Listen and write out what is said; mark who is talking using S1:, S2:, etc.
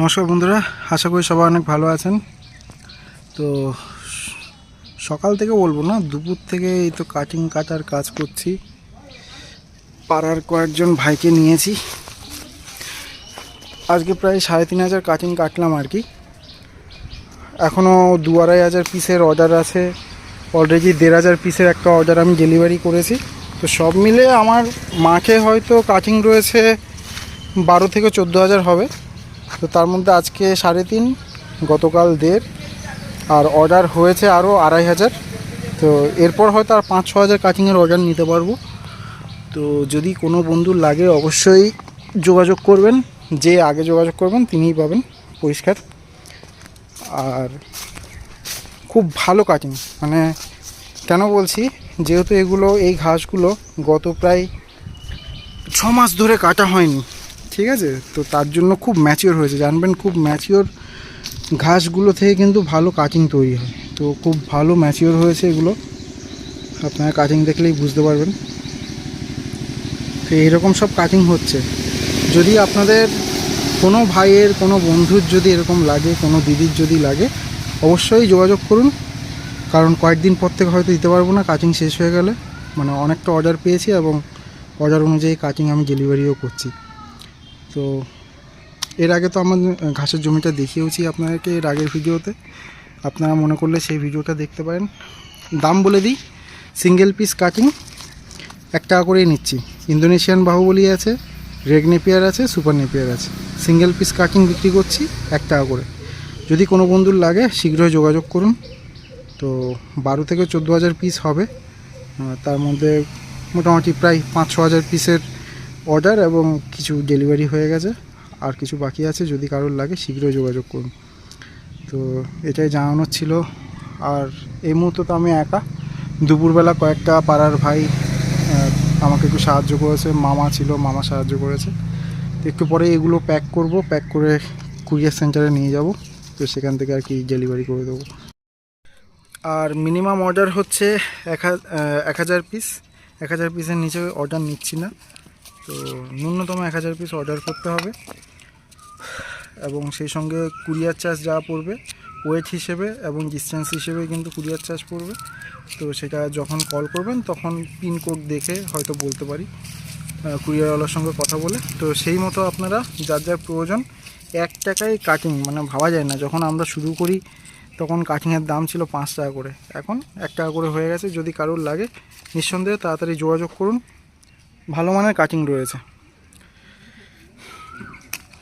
S1: নমস্কার বন্ধুরা, আশা করি সবাই অনেক ভালো আছেন। তো সকাল থেকে বলব না, দুপুর থেকে এই তো কাটিং কাটার কাজ করছি। পাড়ার কয়েকজন ভাইকে নিয়েছি। আজকে প্রায় সাড়ে তিন হাজার কাটিং কাটলাম আর কি। এখনও দু আড়াই হাজার পিসের অর্ডার আছে। অলরেডি দেড় হাজার পিসের একটা অর্ডার আমি ডেলিভারি করেছি। তো সব মিলে আমার মাঠে হয়তো কাটিং রয়েছে বারো থেকে চোদ্দ হাজার হবে। তো তার মধ্যে আজকে সাড়ে তিন, গতকাল দেড়, আর অর্ডার হয়েছে আরও আড়াই হাজার। তো এরপর হয়তো আর পাঁচ, ছ হাজার কাটিংয়ের অর্ডার নিতে পারব। তো যদি কোনো বন্ধুর লাগে অবশ্যই যোগাযোগ করবেন, যে আগে যোগাযোগ করবেন তিনিই পাবেন পরিষ্কার। আর খুব ভালো কাটিং মানে কেন বলছি, যেহেতু এগুলো, এই ঘাসগুলো গত প্রায় ছ মাস ধরে কাটা হয়নি। ঠিক আছে? তো তার জন্য খুব ম্যাচিওর হয়েছে। জানবেন খুব ম্যাচিওর ঘাসগুলো থেকে কিন্তু ভালো কাটিং তৈরি হয়। তো খুব ভালো ম্যাচিওর হয়েছে এগুলো। আপনারা কাটিং দেখলেই বুঝতে পারবেন। তো এইরকম সব কাটিং হচ্ছে। যদি আপনাদের কোনো ভাইয়ের, কোনো বন্ধুর যদি এরকম লাগে, কোনো দিদির যদি লাগে, অবশ্যই যোগাযোগ করুন। কারণ কয়েকদিন পর থেকে হয়তো দিতে পারব না কাটিং শেষ হয়ে গেলে। মানে অনেকটা অর্ডার পেয়েছি এবং অর্ডার অনুযায়ী কাটিং আমি ডেলিভারিও করছি। তো এর আগে তো আমার ঘাসের জমিটা দেখিয়েওছি আপনাদেরকে এর আগের ভিডিওতে। আপনারা মনে করলে সেই ভিডিওটা দেখতে পারেন। দাম বলে দিই সিঙ্গেল পিস কাটিং এক টাকা করেই নিচ্ছি। ইন্দোনেশিয়ান বাহুবলি আছে, রেগ নেপিয়ার আছে, সুপার নেপিয়ার আছে। সিঙ্গেল পিস কাটিং বিক্রি করছি এক টাকা করে। যদি কোনো বন্ধুর লাগে, শীঘ্রই যোগাযোগ করুন। তো বারো থেকে চোদ্দ হাজার পিস হবে। তার মধ্যে মোটামুটি প্রায় পাঁচ ছ হাজার পিসের অর্ডার এবং কিছু ডেলিভারি হয়ে গেছে। আর কিছু বাকি আছে, যদি কারোর লাগে শীঘ্রই যোগাযোগ করুন। তো এটাই জানানোর ছিল। আর এই মুহূর্তে তো আমি একা। দুপুরবেলা কয়েকটা পাড়ার ভাই আমাকে একটু সাহায্য করেছে। মামা ছিল, মামা সাহায্য করেছে। তো একটু পরে এগুলো প্যাক করব। প্যাক করে কুরিয়ার সেন্টারে নিয়ে যাব। তো সেখান থেকে আর কি ডেলিভারি করে দেবো। আর মিনিমাম অর্ডার হচ্ছে এক হাজার পিস এক হাজার পিসের নিচে অর্ডার নিচ্ছি না। তো ন্যূনতম এক হাজার পিস অর্ডার করতে হবে। এবং সেই সঙ্গে কুরিয়ার চার্জ যা পড়বে ওয়েট হিসেবে এবং ডিস্টেন্স হিসেবে কিন্তু কুরিয়ার চার্জ পড়বে। তো সেটা যখন কল করবেন, তখন পিনকোড দেখে হয়তো বলতে পারি কুরিয়ারওয়ালার সঙ্গে কথা বলে। তো সেই মতো আপনারা যার যার প্রয়োজন, এক টাকায় কাটিং মানে ভাবা যায় না। যখন আমরা শুরু করি, তখন কাটিংয়ের দাম ছিল পাঁচ টাকা করে। এখন এক টাকা করে হয়ে গেছে। যদি কারোর লাগে, নিঃসন্দেহে তাড়াতাড়ি যোগাযোগ করুন। ভালো মানের কাটিং রয়েছে।